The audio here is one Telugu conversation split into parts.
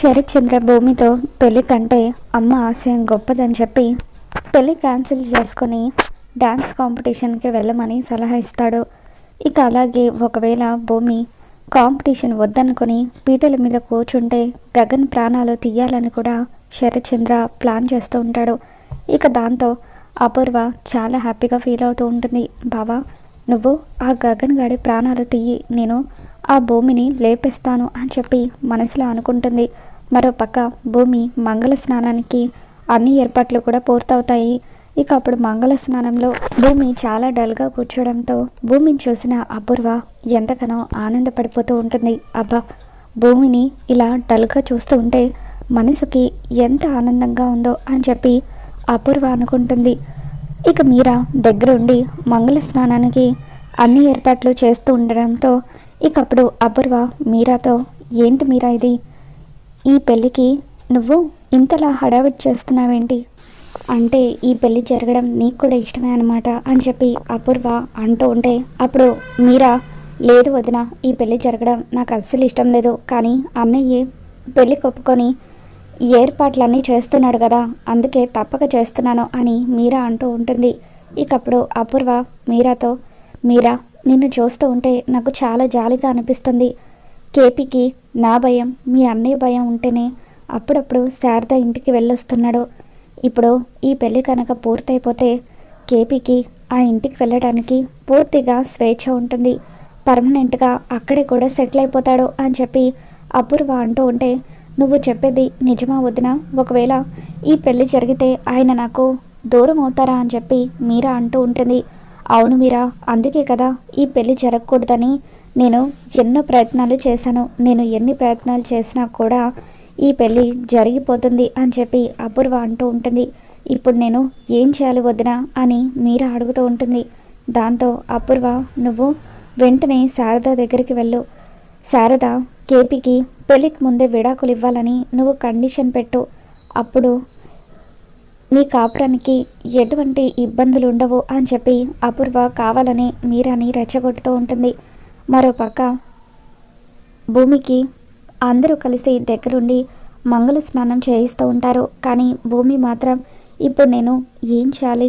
శరత్చంద్ర భూమితో పెళ్ళి కంటే అమ్మ ఆశయం గొప్పదని చెప్పి పెళ్ళి క్యాన్సిల్ చేసుకొని డ్యాన్స్ కాంపిటీషన్కి వెళ్ళమని సలహా ఇస్తాడు. ఇక అలాగే ఒకవేళ భూమి కాంపిటీషన్ వద్దనుకుని పీటల మీద కూర్చుంటే గగన్ ప్రాణాలు తీయాలని కూడా శరత్చంద్ర ప్లాన్ చేస్తూ ఉంటాడు. ఇక దాంతో అపూర్వ చాలా హ్యాపీగా ఫీల్ అవుతూ ఉంటుంది. బావా నువ్వు ఆ గగన్ గాడి ప్రాణాలు తీయి నేను ఆ భూమిని లేపేస్తాను అని చెప్పి మనసులో అనుకుంటుంది. మరోపక్క భూమి మంగళ స్నానానికి అన్ని ఏర్పాట్లు కూడా పూర్తవుతాయి. ఇక అప్పుడు మంగళ స్నానంలో భూమి చాలా డల్గా కూర్చోవడంతో భూమిని చూసిన అపూర్వ ఎంతగానో ఆనందపడిపోతూ ఉంటుంది. అబ్బా! భూమిని ఇలా డల్గా చూస్తూ ఉంటే మనసుకి ఎంత ఆనందంగా ఉందో అని చెప్పి అపూర్వ అనుకుంటుంది. ఇక మీరా దగ్గరుండి మంగళ స్నానానికి అన్ని ఏర్పాట్లు చేస్తూ ఉండడంతో ఇక అప్పుడు అపూర్వ మీరాతో ఏంటి మీరా ఇది? ఈ పెళ్ళికి నువ్వు ఇంతలా హడావిడి చేస్తున్నావేంటి? అంటే ఈ పెళ్ళి జరగడం నీకు కూడా ఇష్టమే అనమాట అని చెప్పి అపూర్వ అంటూ ఉంటే అప్పుడు మీరా లేదు వదిన ఈ పెళ్ళి జరగడం నాకు అస్సలు ఇష్టం లేదు కానీ అన్నయ్య పెళ్ళి కొప్పుకొని ఏర్పాట్లన్నీ చేస్తున్నాడు కదా అందుకే తప్పక చేస్తున్నాను అని మీరా అంటూ ఉంటుంది. ఇకప్పుడు అపూర్వ మీరాతో మీరా నిన్ను చూస్తూ ఉంటే నాకు చాలా జాలిగా అనిపిస్తుంది. కేపీకి నా భయం మీ అన్నయ్య భయం ఉంటేనే అప్పుడప్పుడు శారద ఇంటికి వెళ్ళొస్తున్నాడు. ఇప్పుడు ఈ పెళ్ళి కనుక పూర్తయిపోతే కేపీకి ఆ ఇంటికి వెళ్ళడానికి పూర్తిగా స్వేచ్ఛ ఉంటుంది. పర్మనెంట్గా అక్కడే కూడా సెటిల్ అయిపోతాడు అని చెప్పి అపూర్వ అంటూ ఉంటే నువ్వు చెప్పేది నిజమా వదిన? ఒకవేళ ఈ పెళ్ళి జరిగితే ఆయన నాకు దూరం అవుతారా? అని చెప్పి మీరా అంటూ ఉంటుంది. అవును మీరా అందుకే కదా ఈ పెళ్ళి జరగకూడదని నేను ఎన్నో ప్రయత్నాలు చేశాను. నేను ఎన్ని ప్రయత్నాలు చేసినా కూడా ఈ పెళ్ళి జరిగిపోతుంది అని చెప్పి అపూర్వ అంటూ ఉంటుంది. ఇప్పుడు నేను ఏం చేయాలి వదినా అని మీరా అడుగుతూ ఉంటుంది. దాంతో అపూర్వ నువ్వు వెంటనే శారద దగ్గరికి వెళ్ళు. శారద కేపీకి పెళ్ళికి ముందే విడాకులు ఇవ్వాలని నువ్వు కండిషన్ పెట్టు. అప్పుడు నీ కాపురానికి ఎటువంటి ఇబ్బందులు ఉండవు అని చెప్పి అపూర్వ కావాలని మీరాని రెచ్చగొడుతూ ఉంటుంది. మరోపక్క భూమికి అందరూ కలిసి దగ్గరుండి మంగళ స్నానం చేయిస్తూ ఉంటారు. కానీ భూమి మాత్రం ఇప్పుడు నేను ఏం చేయాలి?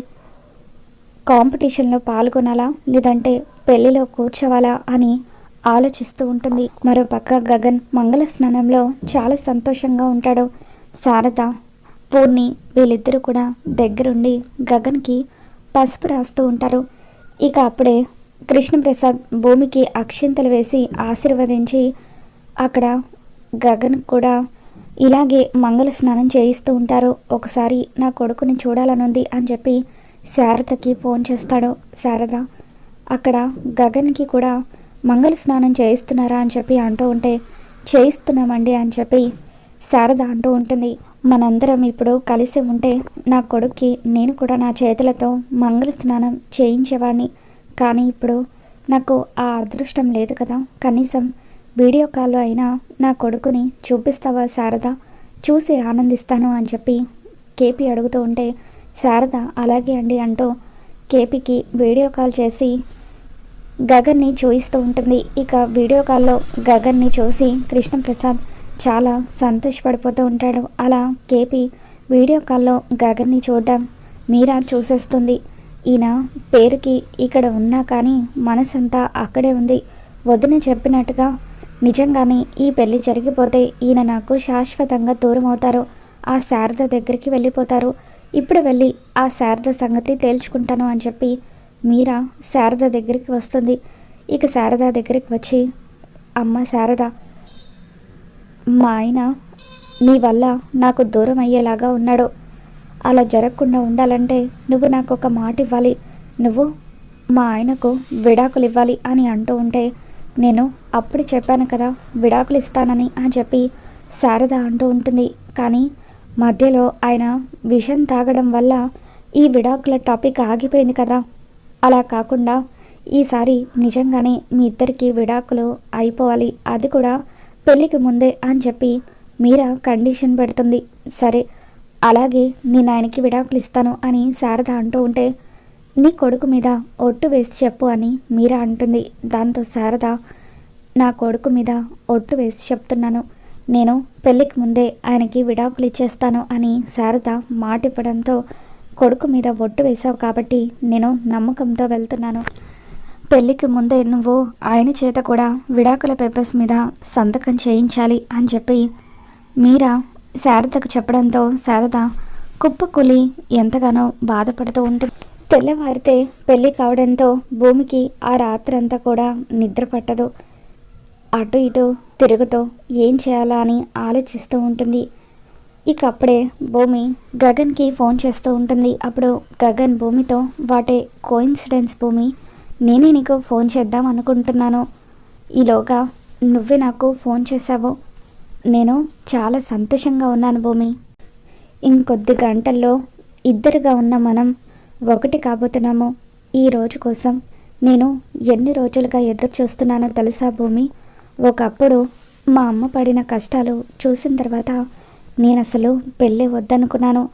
కాంపిటీషన్లో పాల్గొనాలా? లేదంటే పెళ్ళిలో కూర్చోవాలా? అని ఆలోచిస్తూ ఉంటుంది. మరోపక్క గగన్ మంగళ స్నానంలో చాలా సంతోషంగా ఉంటాడు. శారద పూర్ణి వీళ్ళిద్దరూ కూడా దగ్గరుండి గగన్కి పసుపు రాస్తూ ఉంటారు. ఇక అప్పుడే కృష్ణప్రసాద్ భూమికి అక్షింతలు వేసి ఆశీర్వదించి అక్కడ గగన్ కూడా ఇలాగే మంగళ స్నానం చేయిస్తూ ఉంటారు. ఒకసారి నా కొడుకుని చూడాలనుంది అని చెప్పి శారదకి ఫోన్ చేస్తాడు. శారద అక్కడ గగన్కి కూడా మంగళ స్నానం చేయిస్తున్నారా అని చెప్పి అంటూ ఉంటే చేయిస్తున్నామండి అని చెప్పి శారద అంటూ ఉంటుంది. మనందరం ఇప్పుడు కలిసి ఉంటే నా కొడుక్కి నేను కూడా నా చేతులతో మంగళ స్నానం చేయించేవాడిని కానీ ఇప్పుడు నాకు ఆ అదృష్టం లేదు కదా. కనీసం వీడియో కాల్లో అయినా నా కొడుకుని చూపిస్తావా శారద? చూసి ఆనందిస్తాను అని చెప్పి కేపీ అడుగుతూ ఉంటే శారద అలాగే అండి అంటూ కేపీకి వీడియో కాల్ చేసి గగన్ని చూయిస్తూ ఉంటుంది. ఇక వీడియో కాల్లో గగన్ని చూసి కృష్ణప్రసాద్ చాలా సంతోషపడిపోతూ ఉంటాడు. అలా కేపీ వీడియో కాల్లో గగన్ని చూడడం మీరా చూసేస్తుంది. ఈయన పేరుకి ఇక్కడ ఉన్నా కానీ మనసంతా అక్కడే ఉంది. వదిన చెప్పినట్టుగా నిజంగానే ఈ పెళ్ళి జరిగిపోతే ఈయన నాకు శాశ్వతంగా దూరం అవుతారు ఆ శారద దగ్గరికి వెళ్ళిపోతారు. ఇప్పుడు వెళ్ళి ఆ శారద సంగతి తేల్చుకుంటాను అని చెప్పి మీరా శారద దగ్గరికి వస్తుంది. ఇక శారద దగ్గరికి వచ్చి అమ్మ శారద మా ఆయన నీ వల్ల నాకు దూరం అయ్యేలాగా ఉన్నాడు. అలా జరగకుండా ఉండాలంటే నువ్వు నాకు ఒక మాట ఇవ్వాలి. నువ్వు మా ఆయనకు విడాకులు ఇవ్వాలి అని అంటూ ఉంటే నేను అప్పుడు చెప్పాను కదా విడాకులు ఇస్తానని అని చెప్పి శారద అంటూ ఉంటుంది. కానీ మధ్యలో ఆయన విషం తాగడం వల్ల ఈ విడాకుల టాపిక్ ఆగిపోయింది కదా. అలా కాకుండా ఈసారి నిజంగానే మీ ఇద్దరికి విడాకులు అయిపోవాలి. అది కూడా పెళ్ళికి ముందే అని చెప్పి మీరా కండిషన్ పెడుతుంది. సరే అలాగే నేను ఆయనకి విడాకులు ఇస్తాను అని శారద అంటూ ఉంటే నీ కొడుకు మీద ఒట్టు వేసి చెప్పు అని మీరా అంటుంది. దాంతో శారద నా కొడుకు మీద ఒట్టు వేసి చెప్తున్నాను. నేను పెళ్ళికి ముందే ఆయనకి విడాకులు ఇచ్చేస్తాను అని శారద మాటిప్పడంతో కొడుకు మీద ఒట్టు వేశావు కాబట్టి నేను నమ్మకంతో వెళ్తున్నాను. పెళ్ళికి ముందే నువ్వు ఆయన చేత కూడా విడాకుల పేపర్స్ మీద సంతకం చేయించాలి అని చెప్పి మీరా శారదకు చెప్పడంతో శారద కుప్పకూలి ఎంతగానో బాధపడుతూ ఉంటుంది. తెల్లవారితే పెళ్ళి కావడంతో భూమికి ఆ రాత్రంతా కూడా నిద్ర పట్టదు. అటు ఇటు తిరుగుతూ ఏం చేయాలా అని ఆలోచిస్తూ ఉంటుంది. ఇక అప్పుడే భూమి గగన్కి ఫోన్ చేస్తూ ఉంటుంది. అప్పుడు గగన్ భూమితో వాటే కోయిన్సిడెన్స్ భూమి నేనే నీకు ఫోన్ చేద్దాం అనుకుంటున్నాను. ఈలోగా నువ్వే నాకు ఫోన్ చేశావు. నేను చాలా సంతోషంగా ఉన్నాను భూమి. ఇంకొద్ది గంటల్లో ఇద్దరుగా ఉన్న మనం ఒకటి కాబోతున్నాము. ఈ రోజు కోసం నేను ఎన్ని రోజులుగా ఎదురు చూస్తున్నానో తెలుసా భూమి? ఒకప్పుడు మా అమ్మ పడిన కష్టాలు చూసిన తర్వాత నేను అసలు పెళ్ళి వద్దనుకున్నాను.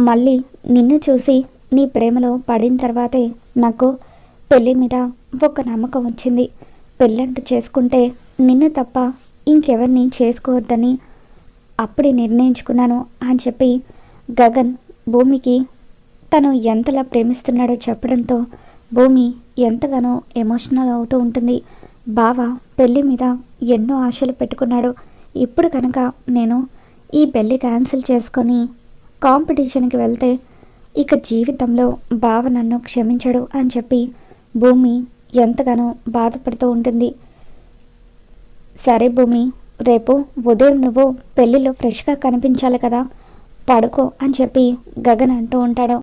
మళ్ళీ నిన్ను చూసి నీ ప్రేమలో పడిన తర్వాతే నాకు పెళ్ళి మీద ఒక నమ్మకం వచ్చింది. పెళ్ళంటూ చేసుకుంటే నిన్ను తప్ప ఇంకెవరిని చేసుకోవద్దని అప్పుడే నిర్ణయించుకున్నాను అని చెప్పి గగన్ భూమికి తను ఎంతలా ప్రేమిస్తున్నాడో చెప్పడంతో భూమి ఎంతగానో ఎమోషనల్ అవుతూ ఉంటుంది. బావ పెళ్ళి మీద ఎన్నో ఆశలు పెట్టుకున్నాడు. ఇప్పుడు కనుక నేను ఈ పెళ్ళి క్యాన్సిల్ చేసుకొని కాంపిటీషన్కి వెళ్తే ఇక జీవితంలో బావ నన్ను క్షమించడు అని చెప్పి భూమి ఎంతగానో బాధపడుతూ ఉంటుంది. సరే భూమి రేపు ఉదయం నువ్వు పెళ్ళిలో ఫ్రెష్గా కనిపించాలి కదా పడుకో అని చెప్పి గగన్ అంటూ ఉంటాడు.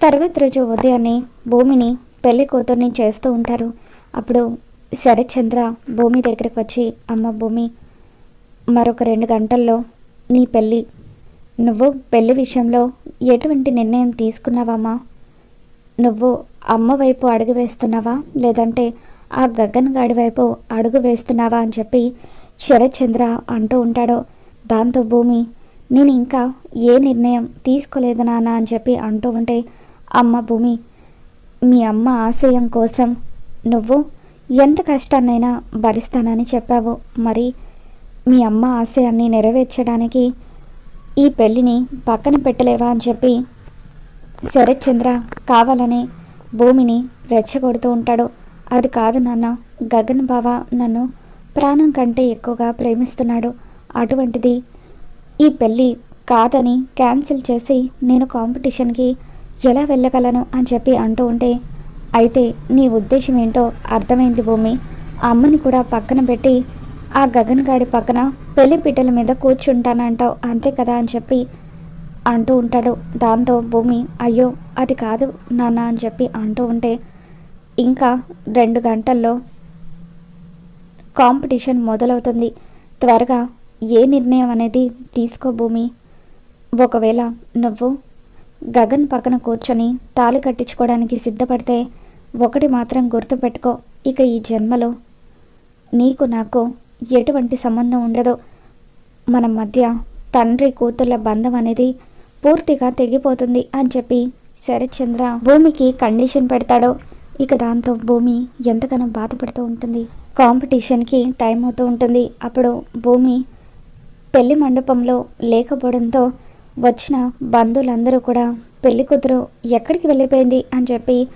తర్వాత రోజు ఉదయాన్నే భూమిని పెళ్ళి కూతుర్ని చేస్తూ ఉంటారు. అప్పుడు శరత్చంద్ర భూమి దగ్గరికి వచ్చి అమ్మ భూమి మరొక రెండు గంటల్లో నీ పెళ్ళి. నువ్వు పెళ్ళి విషయంలో ఎటువంటి నిర్ణయం తీసుకున్నావమ్మా నువ్వు అమ్మ వైపు అడుగు వేస్తున్నావా? లేదంటే ఆ గగన్ గాడి వైపు అడుగు వేస్తున్నావా అని చెప్పి శరత్చంద్ర అంటూ ఉంటాడు. దాంతో భూమి నేను ఇంకా ఏ నిర్ణయం తీసుకోలేదు నాన్న అని చెప్పి అంటూ ఉంటే అమ్మ భూమి మీ అమ్మ ఆశయం కోసం నువ్వు ఎంత కష్టాన్నైనా భరిస్తానని చెప్పావు. మరి మీ అమ్మ ఆశయాన్ని నెరవేర్చడానికి ఈ పెళ్ళిని పక్కన పెట్టలేవా అని చెప్పి శరత్చంద్ర కావాలని భూమిని రెచ్చగొడుతూ ఉంటాడు. అది కాదు నాన్న. గగన్ బావ నన్ను ప్రాణం కంటే ఎక్కువగా ప్రేమిస్తున్నాడు. అటువంటిది ఈ పెళ్ళి కాదని క్యాన్సిల్ చేసి నేను కాంపిటీషన్కి ఎలా వెళ్ళగలను అని చెప్పి అంటూ ఉంటే అయితే నీ ఉద్దేశం ఏంటో అర్థమైంది భూమి. అమ్మని కూడా పక్కన పెట్టి ఆ గగన్ గాడి పక్కన పెళ్ళి పీటల మీద కూర్చుంటానంటావు అంతే కదా అని చెప్పి అంటూ ఉంటాడు. దాంతో భూమి అయ్యో అది కాదు నాన్న అని చెప్పి అంటూ ఉంటే ఇంకా రెండు గంటల్లో కాంపిటీషన్ మొదలవుతుంది. త్వరగా ఏ నిర్ణయం అనేది తీసుకో భూమి. ఒకవేళ నువ్వు గగన్ పక్కన కూర్చొని తాళి కట్టించుకోవడానికి సిద్ధపడితే ఒకటి మాత్రం గుర్తుపెట్టుకో ఇక ఈ జన్మలో నీకు నాకు ఎటువంటి సంబంధం ఉండదు. మన మధ్య తండ్రి కూతుర్ల బంధం అనేది పూర్తిగా తెగిపోతుంది అని చెప్పి శరత్చంద్ర భూమికి కండిషన్ పెడతాడు. ఇక దాంతో భూమి ఎంతగానో బాధపడుతూ ఉంటుంది. కాంపిటీషన్కి టైం అవుతూ ఉంటుంది. అప్పుడు భూమి పెళ్ళి మండపంలో లేకపోవడంతో వచ్చిన బంధువులందరూ కూడా పెళ్ళి కూతురు ఎక్కడికి వెళ్ళిపోయింది అని చెప్పి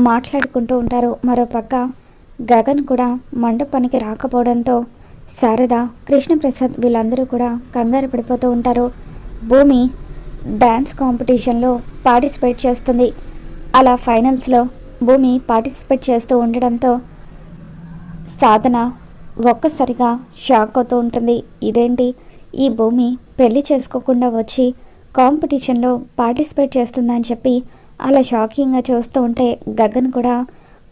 మాట్లాడుకుంటూ ఉంటారు. మరోపక్క గగన్ కూడా మండపానికి రాకపోవడంతో శారద కృష్ణప్రసాద్ వీళ్ళందరూ కూడా కంగారు పడిపోతూ ఉంటారు. భూమి డ్యాన్స్ కాంపిటీషన్లో పార్టిసిపేట్ చేస్తుంది. అలా ఫైనల్స్లో భూమి పార్టిసిపేట్ చేస్తూ ఉండడంతో సాధన ఒక్కసారిగా షాక్ అవుతూ ఉంటుంది. ఇదేంటి? ఈ భూమి పెళ్ళి చేసుకోకుండా వచ్చి కాంపిటీషన్లో పార్టిసిపేట్ చేస్తుందని చెప్పి అలా షాకింగ్గా చూస్తూ ఉంటే గగన్ కూడా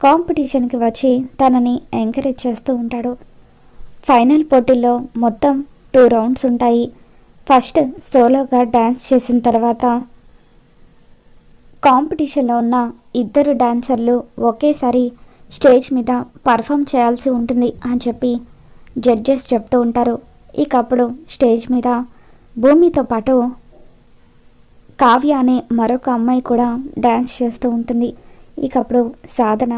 కాంపిటీషన్కి వచ్చి తనని ఎంకరేజ్ చేస్తూ ఉంటాడు. ఫైనల్ పోటీల్లో మొత్తం టూ రౌండ్స్ ఉంటాయి. ఫస్ట్ సోలోగా డ్యాన్స్ చేసిన తర్వాత కాంపిటీషన్లో ఉన్న ఇద్దరు డాన్సర్లు ఒకేసారి స్టేజ్ మీద పర్ఫామ్ చేయాల్సి ఉంటుంది అని చెప్పి జడ్జెస్ చెప్తూ ఉంటారు. ఇక అప్పుడు స్టేజ్ మీద భూమితో పాటు కావ్య అనే మరొక అమ్మాయి కూడా డ్యాన్స్ చేస్తూ ఉంటుంది. ఇక అప్పుడు సాధన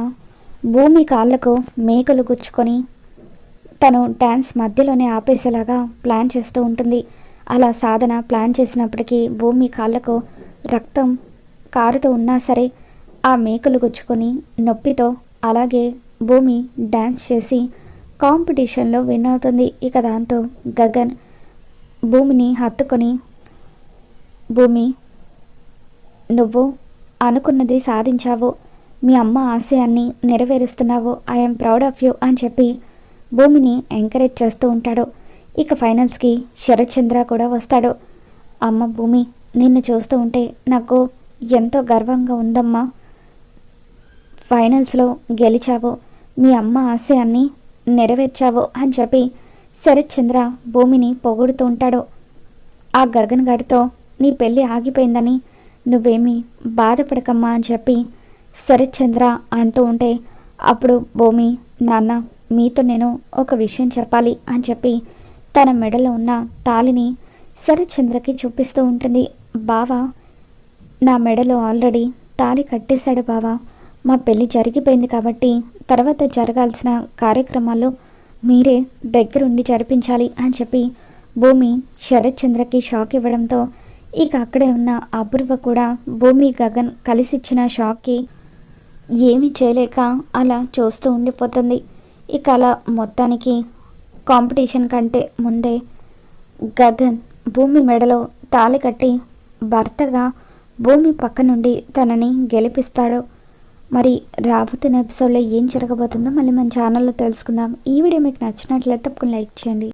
భూమి కాళ్ళకు మేకలు గుచ్చుకొని తను డ్యాన్స్ మధ్యలోనే ఆపేసేలాగా ప్లాన్ చేస్తూ ఉంటుంది. అలా సాధన ప్లాన్ చేసినప్పటికీ భూమి కాళ్ళకు రక్తం కారుతూ ఉన్నా సరే ఆ మేకలు గుచ్చుకొని నొప్పితో అలాగే భూమి డ్యాన్స్ చేసి కాంపిటీషన్లో విన్ అవుతుంది. ఇక దాంతో గగన్ భూమిని హత్తుకొని భూమి నువ్వు అనుకున్నది సాధించావు. మీ అమ్మ ఆశయాన్ని నెరవేరుస్తున్నావు. ఐఎమ్ ప్రౌడ్ ఆఫ్ యూ అని చెప్పి భూమిని ఎంకరేజ్ చేస్తూ ఉంటాడు. ఇక ఫైనల్స్కి శరత్చంద్ర కూడా వస్తాడు. అమ్మ భూమి నిన్ను చూస్తూ ఉంటే నాకు ఎంతో గర్వంగా ఉందమ్మా. ఫైనల్స్లో గెలిచావు మీ అమ్మ ఆశయాన్ని నెరవేర్చావు అని చెప్పి శరత్చంద్ర భూమిని పొగుడుతూ ఉంటాడు. ఆ గగన్ నీ పెళ్ళి ఆగిపోయిందని నువ్వేమీ బాధపడకమ్మా అని చెప్పి శరత్చంద్ర అంటూ ఉంటే అప్పుడు భూమి నాన్న మీతో నేను ఒక విషయం చెప్పాలి అని చెప్పి తన మెడలో ఉన్న తాళిని శరత్చంద్రకి చూపిస్తూ ఉంటుంది. బావా నా మెడలో ఆల్రెడీ తాళి కట్టేశాడు బావా. మా పెళ్ళి జరిగిపోయింది కాబట్టి తర్వాత జరగాల్సిన కార్యక్రమాల్లో మీరే దగ్గరుండి జరిపించాలి అని చెప్పి భూమి శరత్చంద్రకి షాక్ ఇవ్వడంతో ఇక అక్కడే ఉన్న అపూర్వ కూడా భూమి గగన్ కలిసిచ్చిన షాక్కి ఏమీ చేయలేక అలా చూస్తూ ఉండిపోతుంది. ఇక అలా మొత్తానికి కాంపిటీషన్ కంటే ముందే గగన్ భూమి మెడలో తాళి కట్టి భర్తగా భూమి పక్క నుండి తనని గెలిపిస్తాడు మరి రాబోతున్న ఎపిసోడ్లో ఏం జరగబోతుందో మళ్ళీ మన ఛానల్లో తెలుసుకుందాం. ఈ వీడియో మీకు నచ్చినట్లయితే తప్పకుండా లైక్ చేయండి.